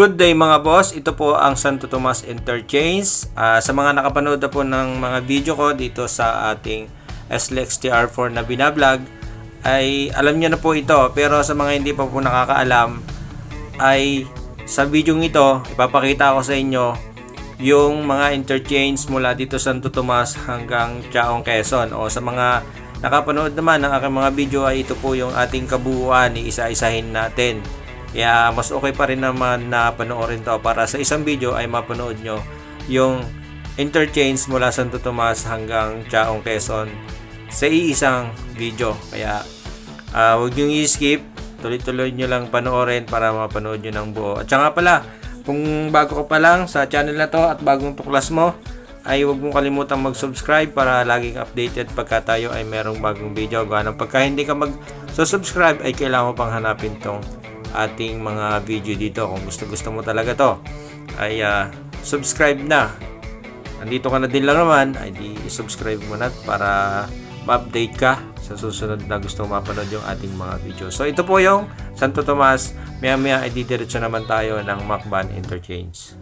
Good day mga boss, ito po ang Santo Tomas Interchange. Ah, sa mga nakapanood na po ng mga video ko dito sa ating SLEX TR4 na binablog, ay alam niyo na po ito. Pero sa mga hindi pa po nakakaalam, ay sa video ito, ipapakita ko sa inyo yung mga interchange mula dito Santo Tomas hanggang Chaong Quezon. O sa mga nakapanood naman ng aking mga video ay ito po yung ating kabuuan, isa-isahin natin. Kaya mas okay pa rin naman na panoorin to para sa isang video ay mapanood nyo yung interchange mula Santo Tomas hanggang Chaong Quezon sa iisang video. Kaya uh, huwag nyo i-skip, tuloy-tuloy nyo lang panoorin para mapanood nyo ng buo. At saka pala, kung bago ka pa lang sa channel na to at bagong tuklas mo, ay huwag mong kalimutang mag-subscribe para laging updated pagka tayo ay merong bagong video. Gawa ng pagka hindi ka mag-subscribe ay kailangan mo pang hanapin tong ating mga video dito. Kung gusto-gusto mo talaga to, ay uh, subscribe na. Nandito ka na din lang naman, ay di subscribe mo na para ma-update ka sa susunod na gusto mapanood yung ating mga video. So ito po yung Santo Tomas. Maya maya ay didiretso naman tayo ng Macban Interchange.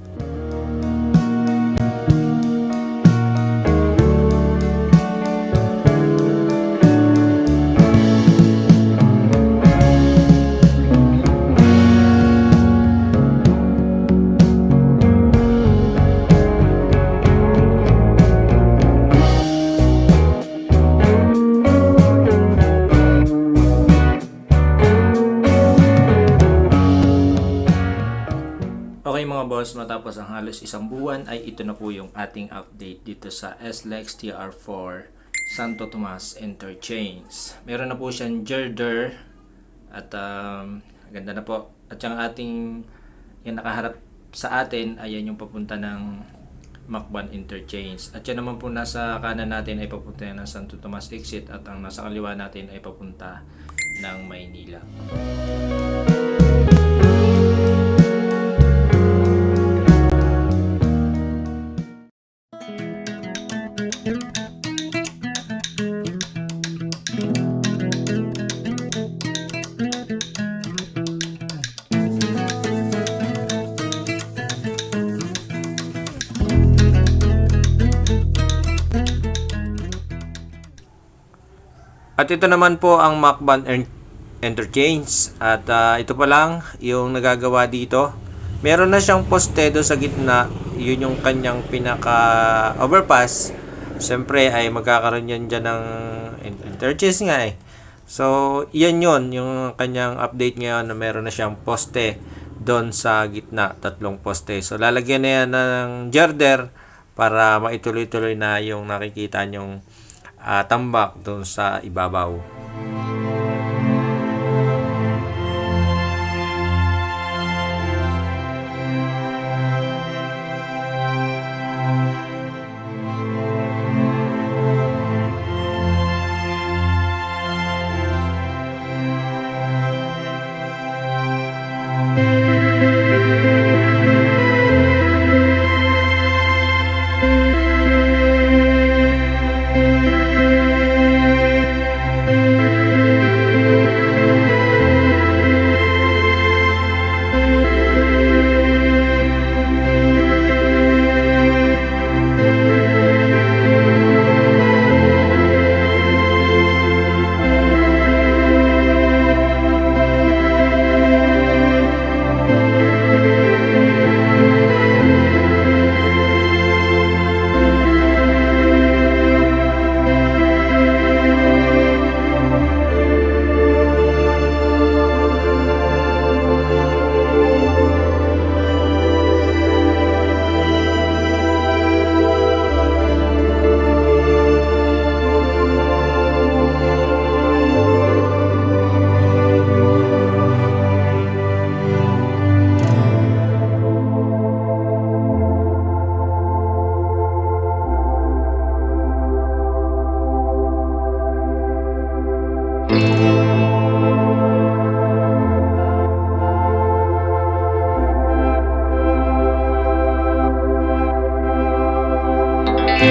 Boss, matapos ang halos isang buwan ay ito na po yung ating update dito sa SLEX TR4 Santo Tomas Interchange. Meron na po siyang girder at um, ganda na po. At yung ating yung nakaharap sa atin ay yan yung papunta ng Macban Interchange. At yan naman po nasa kanan natin ay papunta ng Santo Tomas Exit at ang nasa kaliwa natin ay papunta ng Maynila. At ito naman po ang Macban Interchange. At ah, ito pa lang yung nagagawa dito. Meron na siyang poste doon sa gitna. Yun yung kanyang pinaka overpass. Siyempre ay magkakaroon yan dyan ng in- interchange nga eh. So, yan yun, yung kanyang update ngayon na meron na siyang poste doon sa gitna, tatlong poste. So, lalagyan na yan ng girder para maituloy-tuloy na yung nakikita nyong ah, tambak doon sa ibabaw.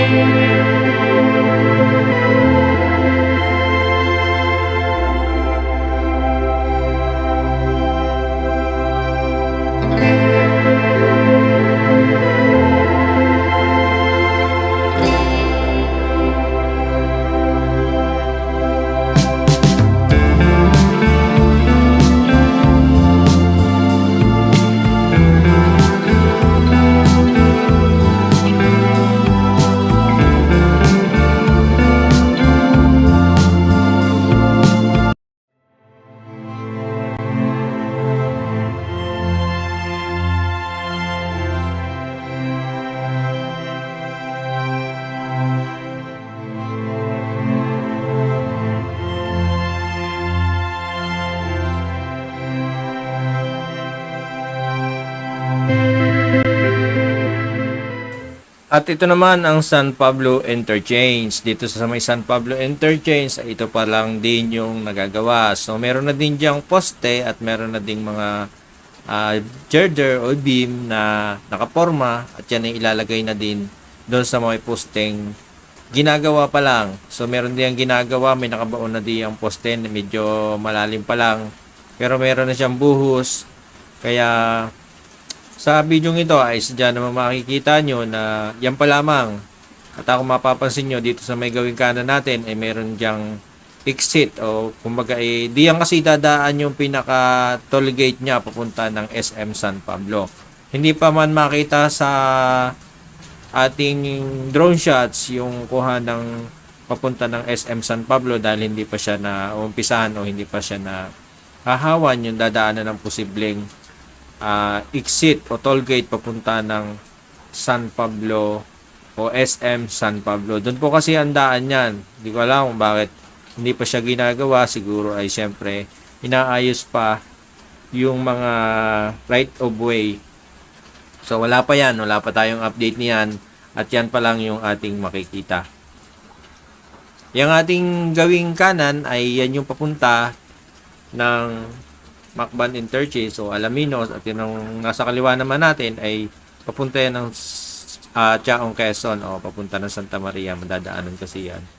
Música At ito naman ang San Pablo Interchange. Dito sa may San Pablo Interchange, ito pa lang din yung nagagawa. So meron na din diyang poste at meron na ding mga uh, girder o beam na nakaporma at yan ay ilalagay na din doon sa mga posteng ginagawa pa lang. So meron din ang ginagawa, may nakabaon na din ang poste, medyo malalim pa lang. Pero meron na siyang buhos. Kaya sa video ito ay sadya naman makikita nyo na yan pa lamang. At ako mapapansin nyo dito sa may gawing kanan natin ay meron diyang exit o kumbaga eh, di yan kasi dadaan yung pinaka toll gate niya papunta ng SM San Pablo. Hindi pa man makita sa ating drone shots yung kuha ng papunta ng SM San Pablo dahil hindi pa siya na umpisahan o hindi pa siya na hahawan yung dadaanan ng posibleng uh, exit o toll gate papunta ng San Pablo o SM San Pablo. Doon po kasi ang daan yan. Hindi ko alam kung bakit hindi pa siya ginagawa. Siguro ay siyempre inaayos pa yung mga right of way. So wala pa yan. Wala pa tayong update niyan. At yan pa lang yung ating makikita. Yung ating gawing kanan ay yan yung papunta ng Macban Interchange o Alaminos at yung nasa kaliwa naman natin ay papunta yan ng uh, Chaong Quezon. O papunta ng Santa Maria. Madadaanan kasi yan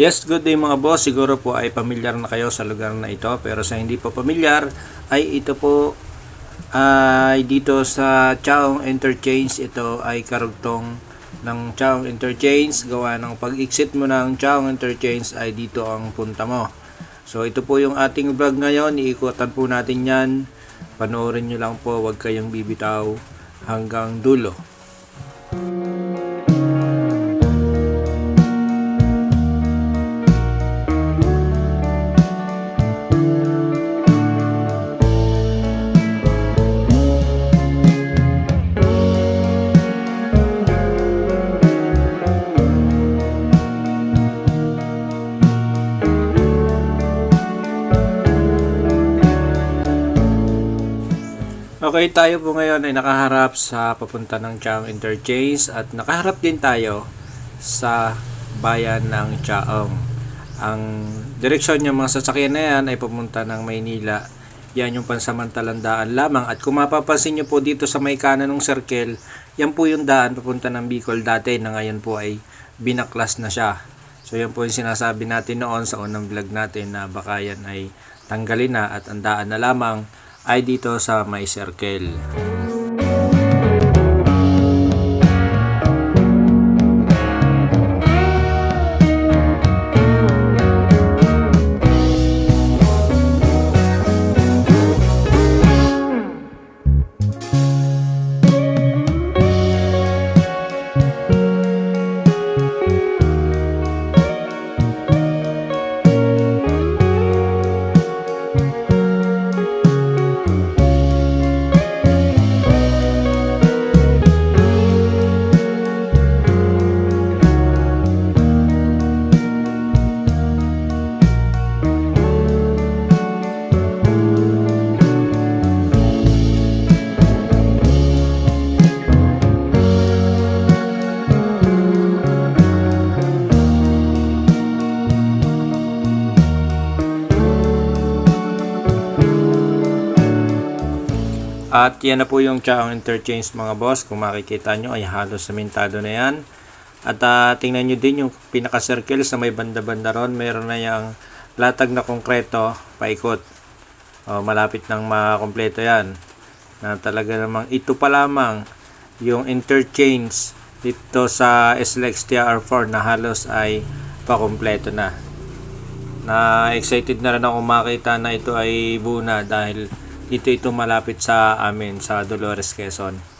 Yes, good day mga boss. Siguro po ay pamilyar na kayo sa lugar na ito. Pero sa hindi po pamilyar, ay ito po ay dito sa Chaong Interchange. Ito ay karugtong ng Chaong Interchange. Gawa ng pag-exit mo ng Chaong Interchange ay dito ang punta mo. So ito po yung ating vlog ngayon. Iikutan po natin yan. Panoorin nyo lang po. Huwag kayong bibitaw hanggang dulo. Okay, tayo po ngayon ay nakaharap sa papunta ng Chaong Interchange at nakaharap din tayo sa bayan ng Chaong. Ang direksyon ng mga sasakyan na yan ay papunta ng Maynila. Yan yung pansamantalang daan lamang. At kung mapapansin nyo po dito sa may kanan ng circle, yan po yung daan papunta ng Bicol dati na ngayon po ay binaklas na siya. So yan po yung sinasabi natin noon sa unang vlog natin na baka yan ay tanggalin na at ang daan na lamang ay dito sa may circle. At yan na po yung Chaong Interchange mga boss. Kung makikita nyo ay halos samentado na yan. At ah, tingnan nyo din yung pinaka-circle sa may banda-banda ron. Meron na yung latag na konkreto paikot. O, malapit nang makompleto yan. Na talaga namang ito pa lamang yung interchange dito sa SLX TR4 na halos ay pakompleto na. Na excited na rin ako makita na ito ay buo na dahil dito ito malapit sa amin sa Dolores Quezon.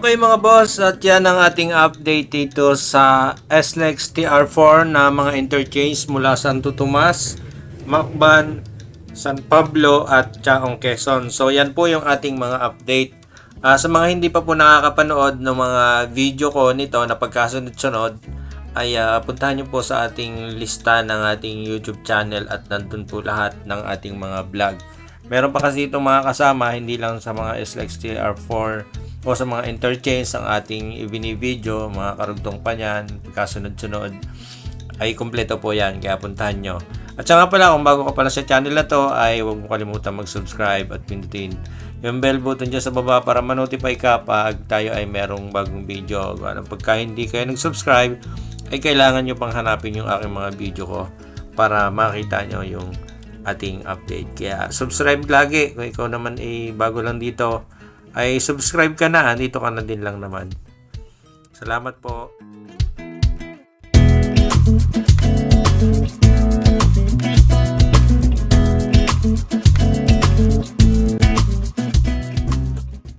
Okay mga boss, at yan ang ating update dito sa SLEX TR4 na mga interchange mula Santo Tomas, Macban, San Pablo at Chaong Quezon. So yan po yung ating mga update. Ah, sa mga hindi pa po nakakapanood ng mga video ko nito na pagkasunod-sunod, ay ah, puntahan nyo po sa ating lista ng ating YouTube channel at nandun po lahat ng ating mga vlog. Meron pa kasi itong mga kasama, hindi lang sa mga SLEX TR4 o sa mga interchange ang ating ibini-video, mga karugtong pa niyan, pagkasunod-sunod, ay kumpleto po yan, kaya puntahan nyo. At saka pala, kung bago ka pala sa channel na to, ay huwag mo kalimutan mag-subscribe at pindutin yung bell button dyan sa baba para ma-notify ka pag tayo ay merong bagong video. Ano, pagka hindi kayo nag-subscribe, ay kailangan nyo pang hanapin yung aking mga video ko para makita nyo yung ating update. Kaya subscribe lagi kung ikaw naman ay bago lang dito ay subscribe ka na, dito ka na din lang naman. Salamat po.